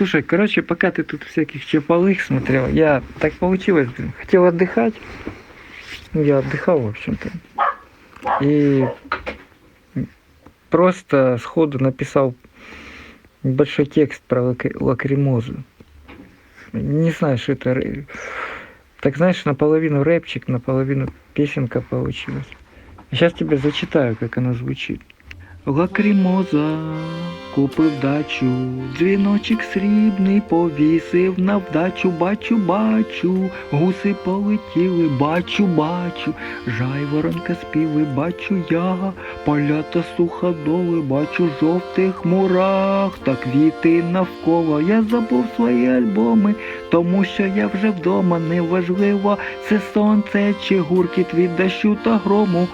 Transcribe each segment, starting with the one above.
Слушай, короче, пока ты тут всяких чапалых смотрел, я так получилось, блин, хотел отдыхать. Ну, я отдыхал, в общем-то. И просто сходу написал большой текст про лак- лакримозу. Не знаю, что это. Так знаешь, наполовину рэпчик, наполовину песенка получилась. Сейчас тебе зачитаю, как она звучит. Лакримоза купив дачу, дзвіночок срібний повісив на вдачу, бачу, бачу, гуси полетіли, бачу, бачу, жайворонка співи, бачу я, поля та суходоли, бачу жовтих мурах та квіти навколо. Я забув свої альбоми, тому що я вже вдома, неважливо, це сонце чи гуркіт від дощу та грому.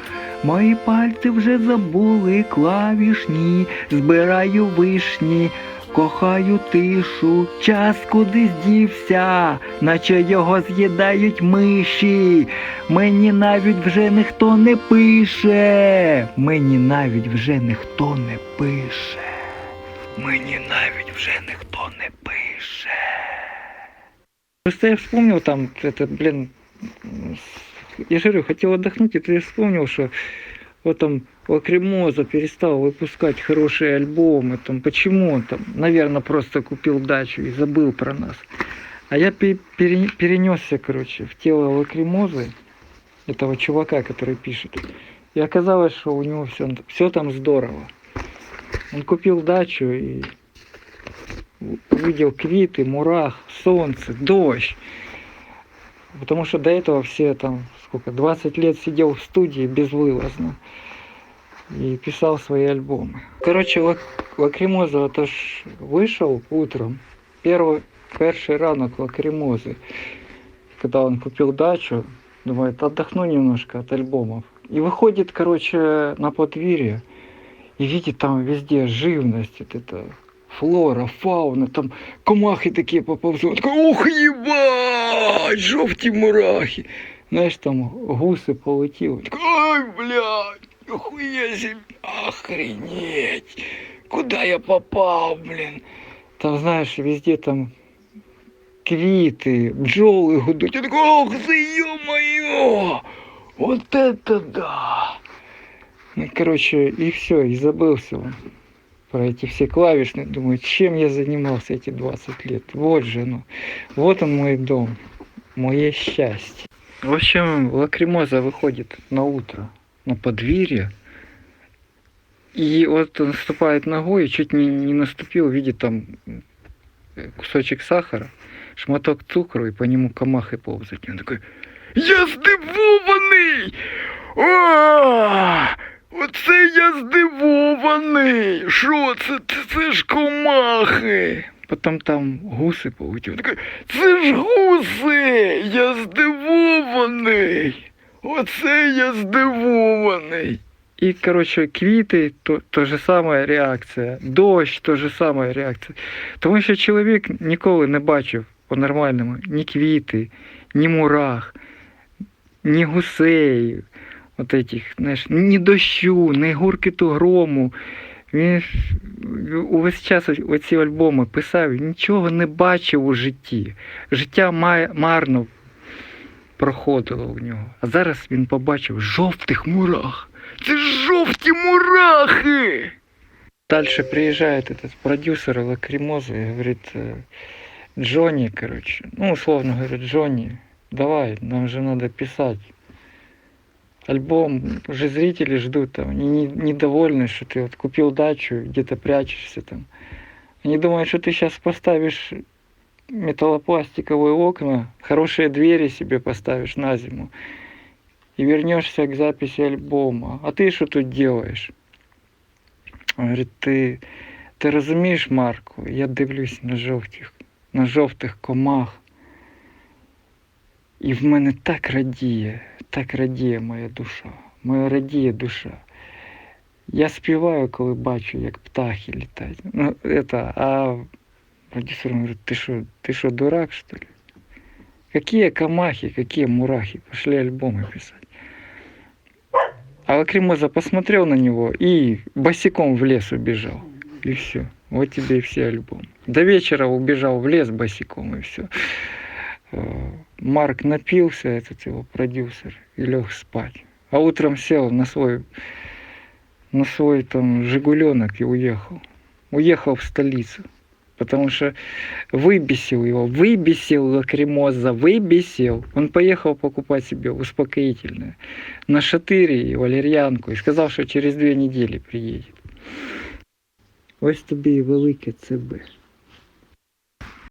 Мої пальці вже забули клавішні, збираю вишні, кохаю тишу, час кудись дівся, наче його з'їдають миші. Мені навіть вже ніхто не пише. Мені навіть вже ніхто не пише. Мені навіть вже ніхто не пише. Просто я вспомнил там, это, блин, я же говорю, хотел отдохнуть, и ты вспомнил, что вот там Лакримоза перестал выпускать хорошие альбомы, там, почему он там, наверное, просто купил дачу и забыл про нас. А я пе- пере- перенесся, короче, в тело Лакримозы, этого чувака, который пишет. И оказалось, что у него все, все там здорово. Он купил дачу и увидел квиты, мурах, солнце, дождь. Потому что до этого все там, сколько, 20 лет сидел в студии безвылазно и писал свои альбомы. Короче, Лак- Лакримоза это вышел утром, первый, первый ранок Лакримозы, когда он купил дачу, думает, отдохну немножко от альбомов. И выходит, короче, на подвір'я и видит там везде живность, вот это флора, фауна, там комахи такі поповзуть. Такий, Ух, їбать, жовті мурахи. Знаєш, там гуси полетіли. Такий, Ой, блядь, охуя себе, охренеть. Куда я попал, блин? Там, знаешь, везде там квіти, бджоли гудуть. Я такой, ох, ты ё-моё! Вот это да! Ну, короче, и все, и забылся он про эти все клавишные. Думаю, чем я занимался эти 20 лет. Вот же оно. Вот он мой дом. Мое счастье. В общем, лакримоза выходит на утро на подвір'я. И вот он наступает ногой, чуть не, не наступил, видит там кусочек сахара, шматок цукру, и по нему комахи ползают. И он такой, я здивований! О! Оце я здивований! Що це? Це, це ж комахи! Потім там гуси полетіли. Це ж гуси! Я здивований! Оце я здивований! І, коротше, квіти то, то же сама реакція, дощ то же сама реакція. Тому що чоловік ніколи не бачив по-нормальному ні квіти, ні мурах, ні гусей, от этих, знаєш, ні дощу, ні гуркіту грому. Він ж увесь час ось- оці альбоми писав, і нічого не бачив у житті. Життя має, марно проходило у нього. А зараз він побачив жовтих мурах. Це ж жовті мурахи! Дальше приезжает этот продюсер Лакримоза и говорит, э, Джонни, короче, ну, условно говорит, Джонни, давай, нам же надо писать. Альбом, уже зрители ждут там, они не- недовольны, что ты вот купил дачу, где-то прячешься там. Они думают, что ты сейчас поставишь металлопластиковые окна, хорошие двери себе поставишь на зиму и вернешься к записи альбома. А ты что тут делаешь? Он говорит, ти, ти розумієш, Марко, я дивлюсь на жовтих, на жовтих комах. І в мене так радіє, так радіє моя душа, моя радіє душа. Я співаю, коли бачу, як птахи літають. Ну, это, а продюсер говорит, ты что, ты что, дурак, что ли? Какие камахи, какие мурахи? Пошли альбомы писать. А Лакримоза посмотрел на него и босиком в лес убежал. И все. Вот тебе и все альбомы. До вечера убежал в лес босиком и все. Марк напился, этот его продюсер, и лег спать. А утром сел на свой, на свой там Жигуленок и уехал. Уехал в столицу. Потому что выбесил его, выбесил лакримоза, выбесил. Он поехал покупать себе успокоительное на шатыре и валерьянку и сказал, что через две недели приедет. Ось тобі і велике ЦБ.